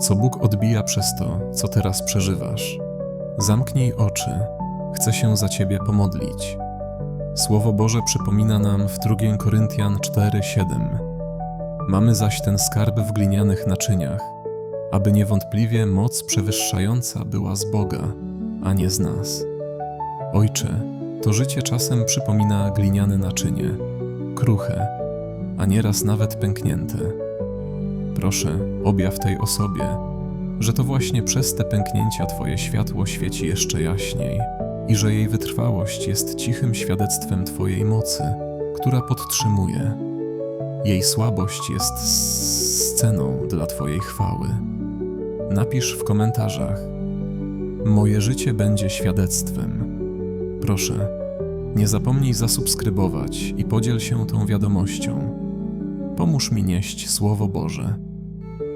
co Bóg odbija przez to, co teraz przeżywasz. Zamknij oczy, chcę się za ciebie pomodlić. Słowo Boże przypomina nam w 2 Koryntian 4:7. Mamy zaś ten skarb w glinianych naczyniach, aby niewątpliwie moc przewyższająca była z Boga, a nie z nas. Ojcze, to życie czasem przypomina gliniane naczynie, kruche, a nieraz nawet pęknięte. Proszę, objaw tej osobie, że to właśnie przez te pęknięcia Twoje światło świeci jeszcze jaśniej i że jej wytrwałość jest cichym świadectwem Twojej mocy, która podtrzymuje. Jej słabość jest sceną dla Twojej chwały. Napisz w komentarzach: Moje życie będzie świadectwem. Proszę, nie zapomnij zasubskrybować i podziel się tą wiadomością. Pomóż mi nieść Słowo Boże.